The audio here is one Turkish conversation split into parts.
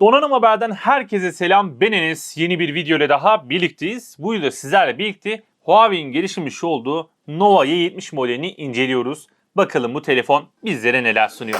Donanım Haber'den herkese selam. Ben Enes. Yeni bir video ile daha birlikteyiz. Bu videoda sizlerle birlikte Huawei'in geliştirmiş olduğu Nova Y70 modelini inceliyoruz. Bakalım bu telefon bizlere neler sunuyor.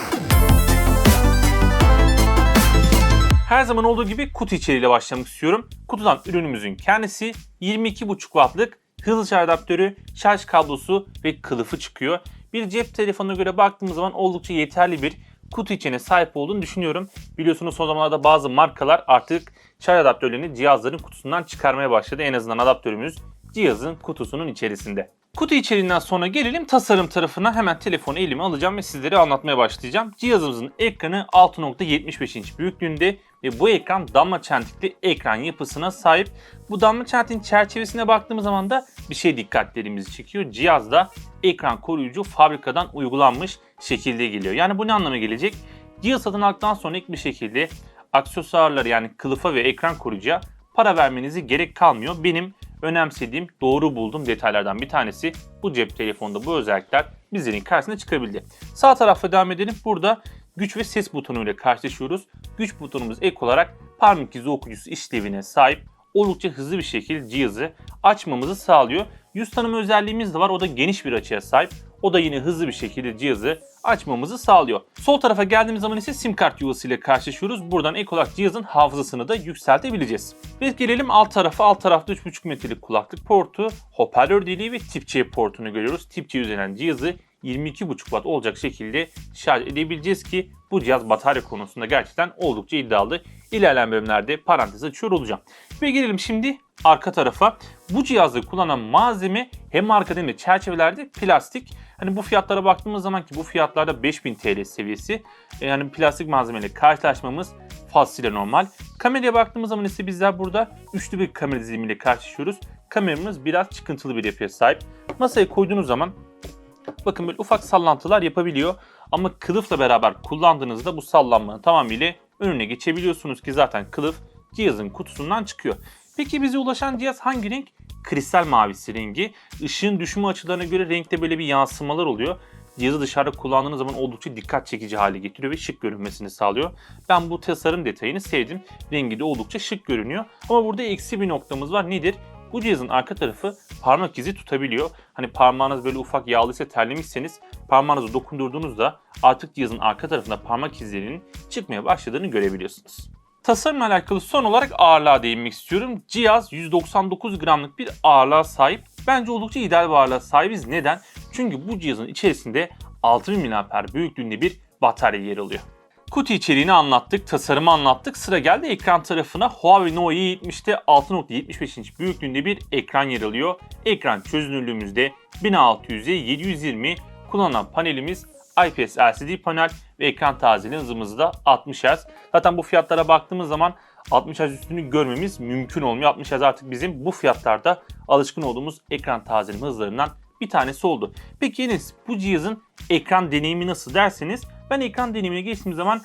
Her zaman olduğu gibi kutu içeriğiyle başlamak istiyorum. Kutudan ürünümüzün kendisi 22,5 wattlık hızlı şarj adaptörü, şarj kablosu ve kılıfı çıkıyor. Bir cep telefonuna göre baktığımız zaman oldukça yeterli bir kutu içine sahip olduğunu düşünüyorum. Biliyorsunuz son zamanlarda bazı markalar artık şarj adaptörlerini cihazların kutusundan çıkarmaya başladı. En azından adaptörümüz cihazın kutusunun içerisinde. Kutu içeriğinden sonra gelelim tasarım tarafına. Hemen telefonu elime alacağım ve sizlere anlatmaya başlayacağım. Cihazımızın ekranı 6.75 inç büyüklüğünde ve bu ekran damla çentikli ekran yapısına sahip. Bu damla çentiğin çerçevesine baktığımız zaman da bir şey dikkatlerimizi çekiyor. Cihazda ekran koruyucu fabrikadan uygulanmış şekilde geliyor. Yani bu ne anlama gelecek? Cihaz satın aldıktan sonra ilk bir şekilde aksesuarları yani kılıfa ve ekran koruyucuya para vermenize gerek kalmıyor. Benim önemsediğim, doğru bulduğum detaylardan bir tanesi bu cep telefonunda bu özellikler bizlerin karşısına çıkabildi. Sağ tarafta devam edelim. Burada güç ve ses butonu ile karşılaşıyoruz. Güç butonumuz ek olarak parmak izi okuyucusu işlevine sahip oldukça hızlı bir şekilde cihazı açmamızı sağlıyor. Yüz tanıma özelliğimiz de var. O da geniş bir açıya sahip. O da yine hızlı bir şekilde cihazı açmamızı sağlıyor. Sol tarafa geldiğimiz zaman ise sim kart yuvası ile karşılaşıyoruz. Buradan ek olarak cihazın hafızasını da yükseltebileceğiz. Ve gelelim alt tarafa. Alt tarafta 3.5 metrelik kulaklık portu, hoparlör deliği ve tip C portunu görüyoruz. Tip C üzerinden cihazı 22.5 watt olacak şekilde şarj edebileceğiz ki bu cihaz batarya konusunda gerçekten oldukça iddialı. İlerleyen bölümlerde parantez açıyor olacağım. Ve gelelim şimdi arka tarafa. Bu cihazda kullanılan malzeme hem arkada hem de çerçevelerde plastik. Hani bu fiyatlara baktığımız zaman ki bu fiyatlarda 5000 TL seviyesi. E, Yani plastik malzemeyle karşılaşmamız fazlasıyla normal. Kameraya baktığımız zaman ise bizler burada üçlü bir kamera dizilimiyle karşılaşıyoruz. Kameramız biraz çıkıntılı bir yapıya sahip. Masaya koyduğunuz zaman bakın böyle ufak sallantılar yapabiliyor. Ama kılıfla beraber kullandığınızda bu sallanmanın tamamıyla önüne geçebiliyorsunuz ki zaten kılıf cihazın kutusundan çıkıyor. Peki bize ulaşan cihaz hangi renk? Kristal mavisi rengi. Işığın düşme açılarına göre renkte böyle bir yansımalar oluyor. Cihazı dışarıda kullandığınız zaman oldukça dikkat çekici hale getiriyor ve şık görünmesini sağlıyor. Ben bu tasarım detayını sevdim. Rengi de oldukça şık görünüyor. Ama burada eksi bir noktamız var. Nedir? Bu cihazın arka tarafı parmak izi tutabiliyor. Hani parmağınız böyle ufak yağlıysa terlemişseniz parmağınızı dokundurduğunuzda artık cihazın arka tarafında parmak izlerinin çıkmaya başladığını görebiliyorsunuz. Tasarımla alakalı son olarak ağırlığa değinmek istiyorum. Cihaz 199 gramlık bir ağırlığa sahip. Bence oldukça ideal bir ağırlığa sahibiz. Neden? Çünkü bu cihazın içerisinde 6000 mAh büyüklüğünde bir batarya yer alıyor. Kutu içeriğini anlattık, tasarımı anlattık. Sıra geldi ekran tarafına. Huawei Nova Y70'te 6.75 inç büyüklüğünde bir ekran yer alıyor. Ekran çözünürlüğümüzde 1600'e 720. Kullanılan panelimiz IPS LCD panel ve ekran tazeliği hızımız da 60 Hz. Zaten bu fiyatlara baktığımız zaman 60 Hz üstünü görmemiz mümkün olmuyor. 60 Hz artık bizim bu fiyatlarda alışkın olduğumuz ekran tazeleme hızlarından bir tanesi oldu. Peki Enes bu cihazın ekran deneyimi nasıl derseniz ben ekran deneyimine geçtiğim zaman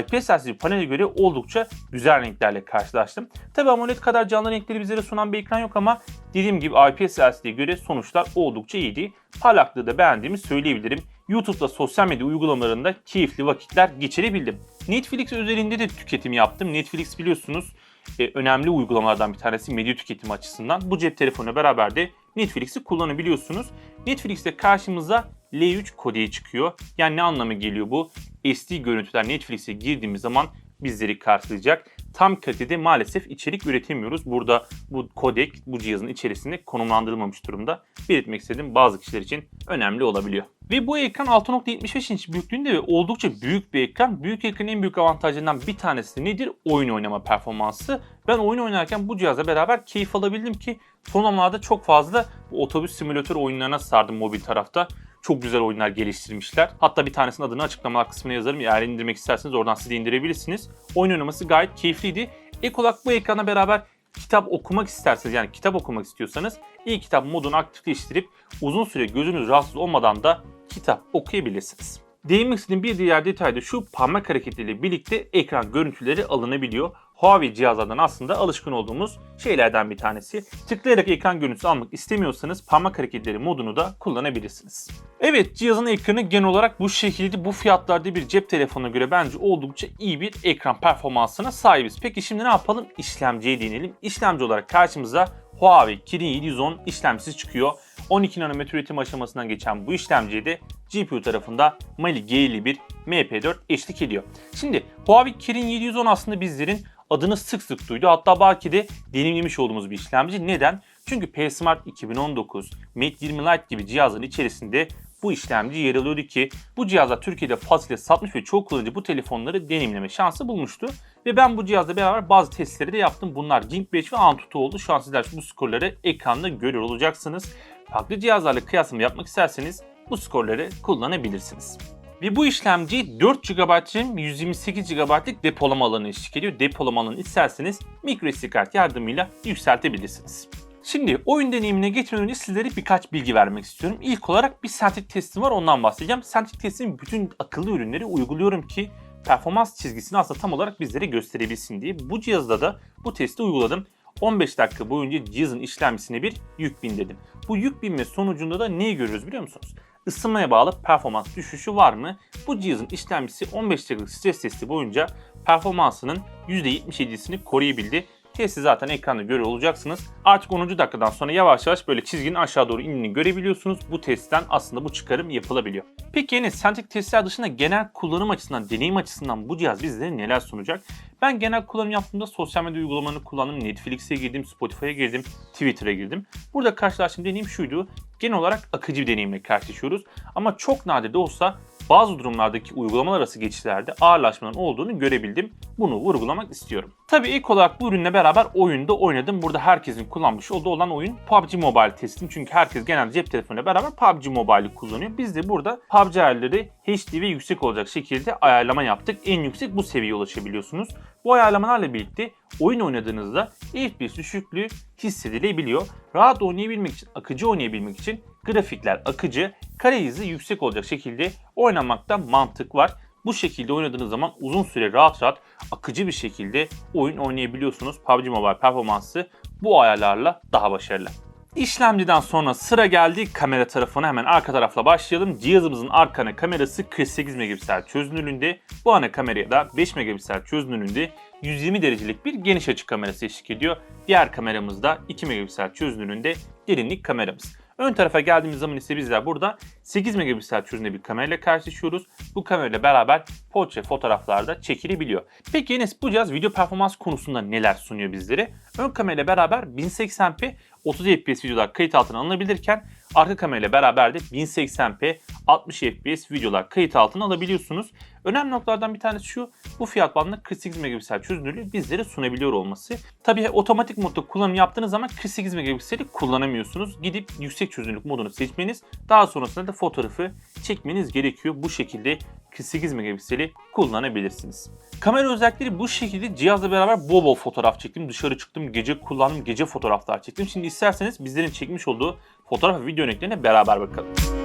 IPS LCD panele göre oldukça güzel renklerle karşılaştım. Tabi AMOLED kadar canlı renkleri bizlere sunan bir ekran yok ama dediğim gibi IPS LCD'ye göre sonuçlar oldukça iyiydi. Parlaklığı da beğendiğimi söyleyebilirim. YouTube'da sosyal medya uygulamalarında keyifli vakitler geçirebildim. Netflix üzerinde de tüketim yaptım. Netflix biliyorsunuz e, önemli uygulamalardan bir tanesi medya tüketimi açısından. Bu cep telefonuyla beraber de Netflix'i kullanabiliyorsunuz. Netflix'te karşımıza L3 kodeği çıkıyor. Yani ne anlamı geliyor bu? SD görüntüler Netflix'e girdiğimiz zaman bizleri karşılayacak. Tam kalitede maalesef içerik üretemiyoruz. Burada bu kodek bu cihazın içerisinde konumlandırılmamış durumda. Belirtmek istediğim bazı kişiler için önemli olabiliyor. Ve bu ekran 6.75 inç büyüklüğünde ve oldukça büyük bir ekran. Büyük ekranın en büyük avantajlarından bir tanesi nedir? Oyun oynama performansı. Ben oyun oynarken bu cihazla beraber keyif alabildim ki son zamanlarda çok fazla otobüs simülatör oyunlarına sardım mobil tarafta. Çok güzel oyunlar geliştirmişler. Hatta bir tanesinin adını açıklamalar kısmına yazarım. Eğer indirmek isterseniz oradan siz de indirebilirsiniz. Oyun oynaması gayet keyifliydi. Ek olarak bu ekrana beraber kitap okumak isterseniz yani kitap okumak istiyorsanız e-kitap modunu aktifleştirip uzun süre gözünüz rahatsız olmadan da kitap okuyabilirsiniz. Değinmek istediğim bir diğer detay da şu parmak hareketleriyle birlikte ekran görüntüleri alınabiliyor. Huawei cihazlardan aslında alışkın olduğumuz şeylerden bir tanesi. Tıklayarak ekran görüntüsü almak istemiyorsanız parmak hareketleri modunu da kullanabilirsiniz. Evet cihazın ekranı genel olarak bu şekilde bu fiyatlarda bir cep telefonuna göre bence oldukça iyi bir ekran performansına sahibiz. Peki şimdi ne yapalım? İşlemciye değinelim. İşlemci olarak karşımıza Huawei Kirin 710 işlemcisi çıkıyor. 12 nanometre üretim aşamasından geçen bu işlemciye de GPU tarafında Mali G51 MP4 eşlik ediyor. Şimdi Huawei Kirin 710 aslında bizlerin adını sık sık duydu. Hatta belki de deneyimlemiş olduğumuz bir işlemci. Neden? Çünkü P-Smart 2019, Mate 20 Lite gibi cihazların içerisinde bu işlemci yer alıyordu ki bu cihazlar Türkiye'de fazla satmış ve çoğu kullanıcı bu telefonları deneyimleme şansı bulmuştu. Ve ben bu cihazla beraber bazı testleri de yaptım. Bunlar Geekbench ve Antutu oldu. Şu an sizler bu skorları ekranda görüyor olacaksınız. Farklı cihazlarla kıyaslama yapmak isterseniz bu skorları kullanabilirsiniz. Ve bu işlemci 4 GB RAM 128 GB'lık depolama alanı eşlik ediyor. Depolama alanı isterseniz microSD kart yardımıyla yükseltebilirsiniz. Şimdi oyun deneyimine geçmeden önce sizlere birkaç bilgi vermek istiyorum. İlk olarak bir sentik testim var ondan bahsedeceğim. Sentik testin bütün akıllı ürünleri uyguluyorum ki performans çizgisini aslında tam olarak bizlere gösterebilsin diye. Bu cihazda da bu testi uyguladım. 15 dakika boyunca cihazın işlemcisine bir yük bindirdim. Bu yük binme sonucunda da neyi görüyoruz biliyor musunuz? Isınmaya bağlı performans düşüşü var mı? Bu cihazın işlemcisi 15 dakikalık stres testi boyunca performansının %77'sini koruyabildi. Testi zaten ekranda görüyor olacaksınız. Artık 10. dakikadan sonra yavaş yavaş böyle çizginin aşağı doğru indiğini görebiliyorsunuz. Bu testten aslında bu çıkarım yapılabiliyor. Peki yine sentik testler dışında genel kullanım açısından, deneyim açısından bu cihaz bizlere neler sunacak? Ben genel kullanım yaptığımda sosyal medya uygulamalarını kullandım. Netflix'e girdim, Spotify'a girdim, Twitter'a girdim. Burada karşılaştığım deneyim şuydu. Genel olarak akıcı bir deneyimle karşılaşıyoruz. Ama çok nadir de olsa bazı durumlardaki uygulamalar arası geçişlerde ağırlaşmanın olduğunu görebildim. Bunu vurgulamak istiyorum. Tabii ilk olarak bu ürünle beraber oyunda oynadım. Burada herkesin kullanmış olduğu olan oyun PUBG Mobile testim. Çünkü herkes genelde cep telefonuyla beraber PUBG Mobile'i kullanıyor. Biz de burada PUBG ayarları HD ve yüksek olacak şekilde ayarlama yaptık. En yüksek bu seviyeye ulaşabiliyorsunuz. Bu ayarlamalarla birlikte oyun oynadığınızda FPS düşüklüğü hissedilebiliyor. Rahat oynayabilmek için, akıcı oynayabilmek için grafikler akıcı, kare hızı yüksek olacak şekilde oynamakta mantık var. Bu şekilde oynadığınız zaman uzun süre rahat rahat akıcı bir şekilde oyun oynayabiliyorsunuz. PUBG Mobile performansı bu ayarlarla daha başarılı. İşlemciden sonra sıra geldi kamera tarafına hemen arka tarafla başlayalım. Cihazımızın arka kamerası 48 megapiksel çözünürlüğünde. Bu ana kameraya da 5 megapiksel çözünürlüğünde 120 derecelik bir geniş açı kamerası eşlik ediyor. Diğer kameramız da 2 megapiksel çözünürlüğünde derinlik kameramız. Ön tarafa geldiğimiz zaman ise bizler burada 8 megapiksel çözünürlüğünde bir kamerayla karşılaşıyoruz. Bu kamerayla beraber portre fotoğraflarda çekilebiliyor. Peki Enes bu cihaz video performans konusunda neler sunuyor bizlere? Ön kamerayla beraber 1080p 30 fps videolar kayıt altına alınabilirken arka kamerayla beraber de 1080p 60 fps videolar kayıt altına alabiliyorsunuz. Önemli noktalardan bir tanesi şu, bu fiyat bandında 48 megapiksel çözünürlüğü bizlere sunabiliyor olması. Tabii otomatik modda kullanım yaptığınız zaman 48 megapikseli kullanamıyorsunuz. Gidip yüksek çözünürlük modunu seçmeniz, daha sonrasında da fotoğrafı çekmeniz gerekiyor. Bu şekilde 48 megapikseli kullanabilirsiniz. Kamera özellikleri bu şekilde cihazla beraber bol bol fotoğraf çektim. Dışarı çıktım, gece kullandım, gece fotoğraflar çektim. Şimdi isterseniz bizlerin çekmiş olduğu fotoğraf ve video örneklerine beraber bakalım.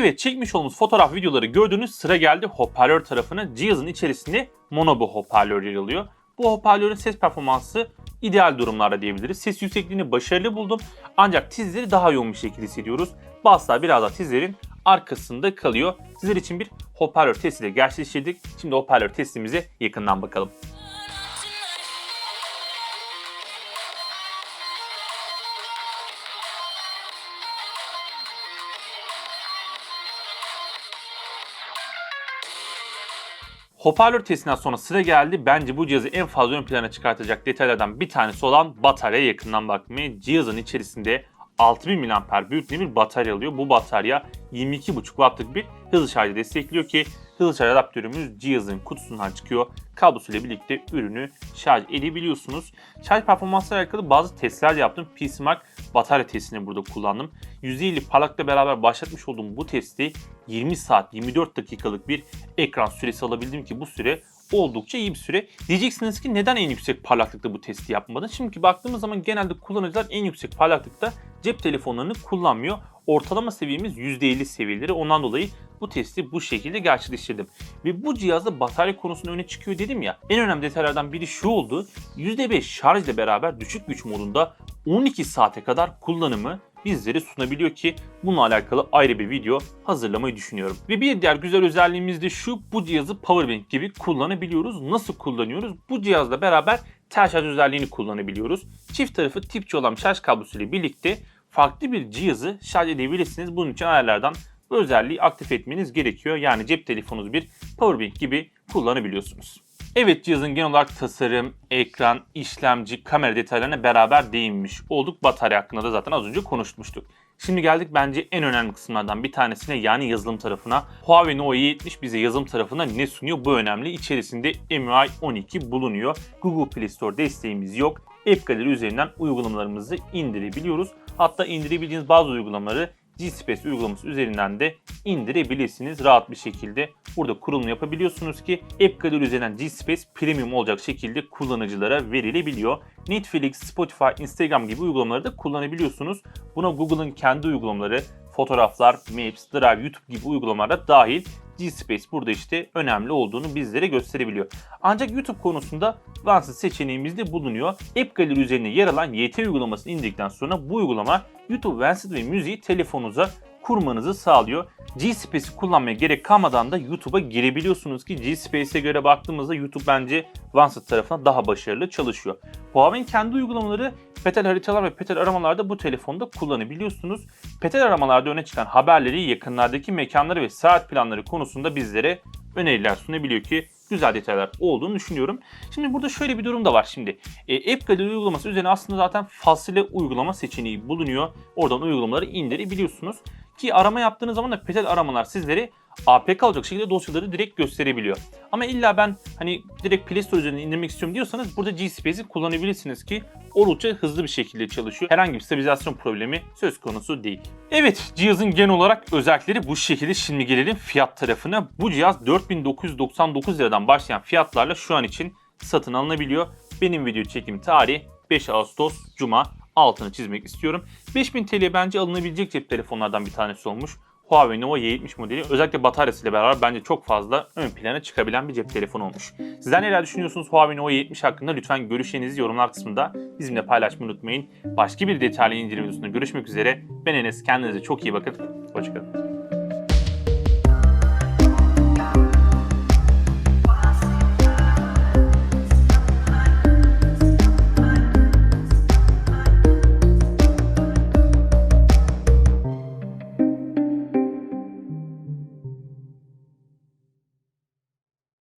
Evet çekmiş olduğumuz fotoğraf videoları gördüğünüz sıra geldi hoparlör tarafına. Cihazın içerisinde mono bir hoparlör yer alıyor. Bu hoparlörün ses performansı ideal durumlarda diyebiliriz. Ses yüksekliğini başarılı buldum. Ancak tizleri daha yoğun bir şekilde hissediyoruz. Baslar biraz da tizlerin arkasında kalıyor. Sizler için bir hoparlör testi de gerçekleştirdik. Şimdi hoparlör testimize yakından bakalım. Hoparlör testinden sonra sıra geldi. Bence bu cihazı en fazla ön plana çıkartacak detaylardan bir tanesi olan bataryaya yakından bakmaya. Cihazın içerisinde 6000 mAh büyüklüğünde bir batarya alıyor. Bu batarya 22,5 wattlık bir hızlı şarjı destekliyor ki hızlı adaptörümüz cihazın kutusundan çıkıyor. Kablosuyla birlikte ürünü şarj edebiliyorsunuz. Şarj performansıyla alakalı bazı testler yaptım. PCMark batarya testini burada kullandım. %50 parlakla beraber başlatmış olduğum bu testi 20 saat 24 dakikalık bir ekran süresi alabildim ki bu süre oldukça iyi bir süre. Diyeceksiniz ki neden en yüksek parlaklıkta bu testi yapmadın? Şimdi baktığımız zaman genelde kullanıcılar en yüksek parlaklıkta cep telefonlarını kullanmıyor. Ortalama seviyemiz %50 seviyeleri. Ondan dolayı bu testi bu şekilde gerçekleştirdim. Ve bu cihazda batarya konusunda öne çıkıyor dedim ya. En önemli detaylardan biri şu oldu. %5 şarj ile beraber düşük güç modunda 12 saate kadar kullanımı bizlere sunabiliyor ki bununla alakalı ayrı bir video hazırlamayı düşünüyorum. Ve bir diğer güzel özelliğimiz de şu bu cihazı powerbank gibi kullanabiliyoruz. Nasıl kullanıyoruz? Bu cihazla beraber tel şarj özelliğini kullanabiliyoruz. Çift tarafı tipçi olan şarj kablosu ile birlikte farklı bir cihazı şarj edebilirsiniz. Bunun için ayarlardan bu özelliği aktif etmeniz gerekiyor. Yani cep telefonunuz bir powerbank gibi kullanabiliyorsunuz. Evet cihazın genel olarak tasarım, ekran, işlemci, kamera detaylarına beraber değinmiş olduk. Batarya hakkında da zaten az önce konuşmuştuk. Şimdi geldik bence en önemli kısımlardan bir tanesine yani yazılım tarafına. Huawei Nova Y70 bize yazılım tarafına ne sunuyor? Bu önemli. İçerisinde MIUI 12 bulunuyor. Google Play Store desteğimiz yok. App Gallery üzerinden uygulamalarımızı indirebiliyoruz. Hatta indirebildiğiniz bazı uygulamaları G-Space uygulaması üzerinden de indirebilirsiniz. Rahat bir şekilde burada kurulum yapabiliyorsunuz ki App Gallery üzerinden G-Space Premium olacak şekilde kullanıcılara verilebiliyor. Netflix, Spotify, Instagram gibi uygulamaları da kullanabiliyorsunuz. Buna Google'ın kendi uygulamaları, fotoğraflar, Maps, Drive, YouTube gibi uygulamalar dahil G-Space burada işte önemli olduğunu bizlere gösterebiliyor. Ancak YouTube konusunda Vansız seçeneğimiz de bulunuyor. App Gallery üzerine yer alan YT uygulamasını indirdikten sonra bu uygulama YouTube Vansız ve müziği telefonunuza kurmanızı sağlıyor. G-Space'i kullanmaya gerek kalmadan da YouTube'a girebiliyorsunuz ki G-Space'e göre baktığımızda YouTube bence Vansız tarafına daha başarılı çalışıyor. Huawei'nin kendi uygulamaları Petel haritalar ve Petel aramalarda bu telefonda kullanabiliyorsunuz. Petel aramalarda öne çıkan haberleri, yakınlardaki mekanları ve saat planları konusunda bizlere öneriler sunabiliyor ki güzel detaylar olduğunu düşünüyorum. Şimdi burada şöyle bir durum da var şimdi. E, App Gallery uygulaması üzerine aslında zaten fasile uygulama seçeneği bulunuyor. Oradan uygulamaları indirebiliyorsunuz. Ki arama yaptığınız zaman da Petel aramalar sizleri APK alacak şekilde dosyaları direkt gösterebiliyor. Ama illa ben hani direkt Play Store üzerinden indirmek istiyorum diyorsanız burada G-Space'i kullanabilirsiniz ki oldukça hızlı bir şekilde çalışıyor. Herhangi bir stabilizasyon problemi söz konusu değil. Evet cihazın genel olarak özellikleri bu şekilde. Şimdi gelelim fiyat tarafına. Bu cihaz 4999 liradan başlayan fiyatlarla şu an için satın alınabiliyor. Benim video çekim tarihi 5 Ağustos Cuma altını çizmek istiyorum. 5000 TL bence alınabilecek cep telefonlardan bir tanesi olmuş. Huawei Nova Y70 modeli özellikle bataryasıyla beraber bence çok fazla ön plana çıkabilen bir cep telefonu olmuş. Sizler neler düşünüyorsunuz Huawei Nova Y70 hakkında? Lütfen görüşlerinizi yorumlar kısmında bizimle paylaşmayı unutmayın. Başka bir detaylı inceleme görüşmek üzere. Ben Enes. Kendinize çok iyi bakın. Hoşçakalın.